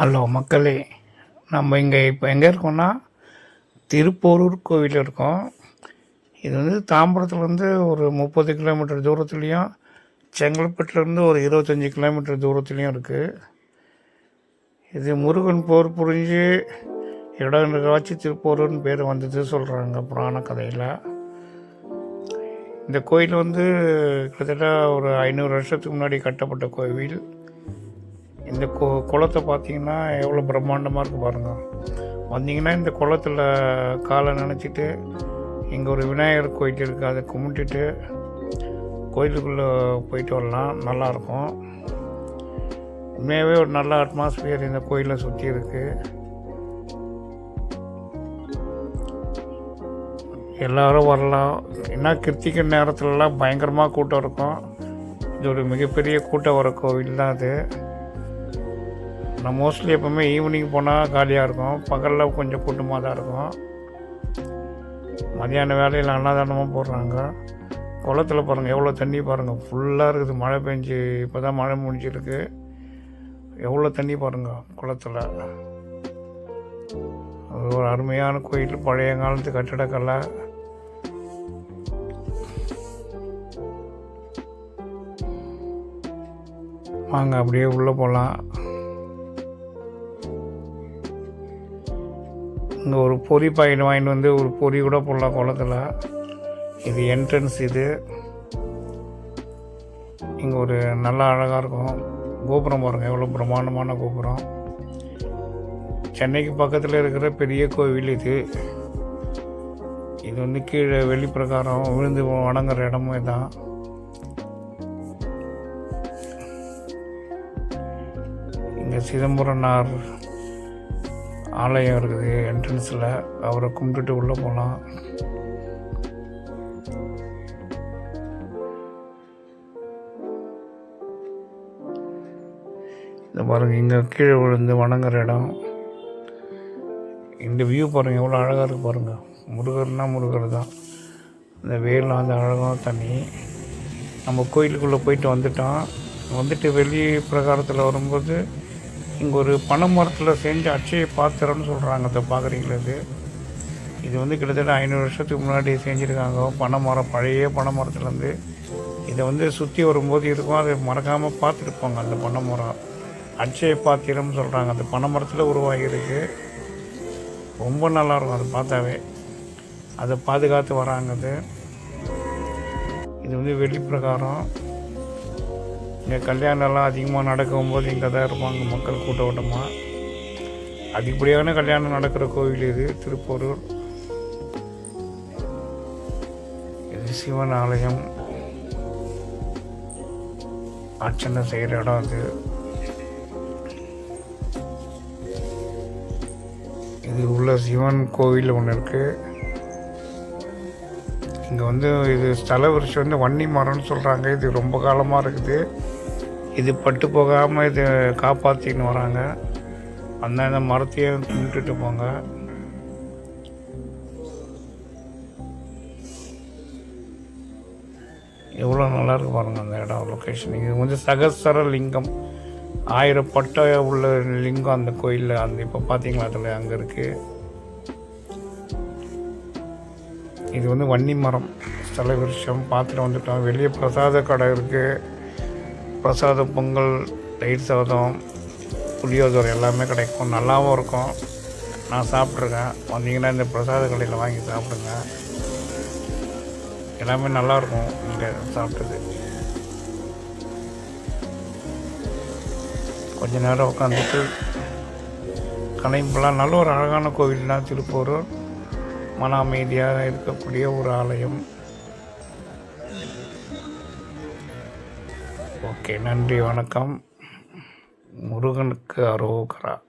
Hello மக்களே நம்ம இங்கே இப்போ எங்கே இருக்கோம்னா திருப்போரூர் கோவில் இருக்கோம். இது வந்து தாம்பரத்துலேருந்து ஒரு முப்பது கிலோமீட்டர் தூரத்துலேயும் செங்கல்பட்டுலேருந்து ஒரு இருபத்தஞ்சி கிலோமீட்டர் தூரத்துலேயும் இருக்குது இது முருகன் போர் புரிஞ்சு இடம் காட்சி திருப்போரூர்னு பேர் வந்தது சொல்கிறாங்க புராண கதையில். இந்த கோயில் வந்து கிட்டத்தட்ட ஒரு ஐநூறு வருஷத்துக்கு முன்னாடி கட்டப்பட்ட கோவில். இந்த கு குளத்தை பார்த்தீங்கன்னா எவ்வளோ பிரம்மாண்டமாக இருக்குது பாருங்கள் வந்தீங்கன்னா இந்த குளத்தில் காலை நினச்சிட்டு இங்கே ஒரு விநாயகர் கோயில் இருக்குது அதை கும்பிட்டுட்டு கோயிலுக்குள்ளே போயிட்டு வரலாம். நல்லாயிருக்கும் உண்மையாகவே ஒரு நல்ல அட்மாஸ்பியர் இந்த கோயிலை சுற்றி இருக்குது எல்லோரும் வரலாம். ஏன்னா கிருத்திகை நேரத்துலலாம் பயங்கரமாக கூட்டம் இருக்கும். இது ஒரு மிகப்பெரிய கூட்டம் வர கோவில் தான் அது. நான் மோஸ்ட்லி எப்போவுமே ஈவினிங் போனால் காலியாக இருக்கும். பகலில் கொஞ்சம் கூட்டமாக தான் இருக்கும். மதியான வேலையில் அன்னதானமாக போடுறாங்க. குளத்துல பாருங்கள் எவ்வளோ தண்ணி பாருங்கள் ஃபுல்லாக இருக்குது. மழை பெஞ்சு இப்போ தான் மழை முடிஞ்சிருக்கு. எவ்வளோ தண்ணி பாருங்கள் குளத்தில். அது ஒரு அருமையான கோயில். பழைய காலத்து கட்டிடக்கலை. வாங்க அப்படியே உள்ளே போகலாம் இங்கே ஒரு பொறி பாக்கெட் வாங்கிட்டு வந்து ஒரு பொறி கூட போடலாம் குளத்துல இது என்ட்ரன்ஸ் இது. இங்கே ஒரு நல்லா அழகாக இருக்கும். கோபுரம் பாருங்கள் எவ்வளோ பிரம்மாண்டமான கோபுரம். சென்னைக்கு பக்கத்தில் இருக்கிற பெரிய கோவில் இது. இது வந்து கீழே வெளிப்பிரகாரம் விழுந்து வணங்குற இடமும் தான் இங்கே சிதம்பரனார் ஆலயம் இருக்குது என்ட்ரன்ஸில் அவரை கும்பிட்டுட்டு உள்ளே போகலாம் இந்த பாருங்க இங்கே கீழே விழுந்து வணங்குற இடம். இந்த வியூ பாருங்கள் எவ்வளோ அழகாக இருக்குது பாருங்கள் முருகர்னா முருகர் தான். இந்த வேலாம் அந்த அழகான தண்ணி. நம்ம கோயிலுக்குள்ளே போயிட்டு வந்துட்டோம். வந்துட்டு வெளி பிரகாரத்தில் வரும்போது இங்கே ஒரு பனை மரத்தில் செஞ்ச அட்சய பாத்திரம்னு சொல்கிறாங்க அதை பார்க்குறீங்களா இது? இது வந்து கிட்டத்தட்ட ஐநூறு வருஷத்துக்கு முன்னாடி செஞ்சுருக்காங்க. பனை மரம் பழைய பனை மரத்துலேருந்து. இதை வந்து சுற்றி வரும்போது இருக்கும் அதை மறக்காமல் பார்த்துருப்பாங்க அந்த பனை மரம். அட்சய பாத்திரம்னு சொல்கிறாங்க அந்த பனை மரத்தில் உருவாகியிருக்கு. ரொம்ப நல்லாயிருக்கும் அதை பார்த்தாவே. அதை பாதுகாத்து வராங்க அது. இது வந்து வெளிப்பிரகாரம் இங்கே கல்யாணம்லாம் அதிகமாக நடக்கும்போது இங்கே தான் இருப்பாங்க மக்கள் கூட்ட ஓட்டமாக அதிகப்படியான கல்யாணம் நடக்கிற கோவில் இது திருப்போரூர். இது சிவன் ஆலயம் அர்ச்சனை செய்கிற இடம் அது. இது உள்ள சிவன் கோவில் ஒன்று இருக்குது இங்கே வந்து இது ஸ்தல விருஷம் வந்து வன்னி மரம்னு சொல்கிறாங்க இது ரொம்ப காலமாக இருக்குது. இது பட்டு போகாமல் இது காப்பாற்றின்னு வராங்க. அந்த இந்த மரத்தையும் கும்பிட்டுட்டு போங்க. எவ்வளோ நல்லா இருக்கு பாருங்கள் அந்த இடம் லொக்கேஷன் இது வந்து சகசர லிங்கம். ஆயிரம் பட்டை உள்ள லிங்கம் அந்த கோயிலில் அந்த இப்போ பார்த்தீங்களா அதில் அங்கே இருக்குது இது வந்து வன்னி மரம். ஸ்தல விருஷம் பார்த்துட்டு வந்துட்டோம். வெளியே பிரசாத கடை இருக்குது பிரசாத பொங்கல் தயிர் சாதம் புளியோதரை எல்லாமே கிடைக்கும். நல்லாவும் இருக்கும். நான் சாப்பிட்ருக்கேன். வந்தீங்கன்னா இந்த பிரசாத கடையில் வாங்கி சாப்பிடுங்க. எல்லாமே நல்லாயிருக்கும் இங்கே சாப்பிட்டது. கொஞ்ச நேரம் உட்காந்துட்டு கனைப்பெல்லாம் நல்ல ஒரு அழகான கோவில் தான் மன அமைதியாக இருக்கக்கூடிய ஒரு ஆலயம். ஓகே நன்றி வணக்கம். முருகனுக்கு அரோகரா.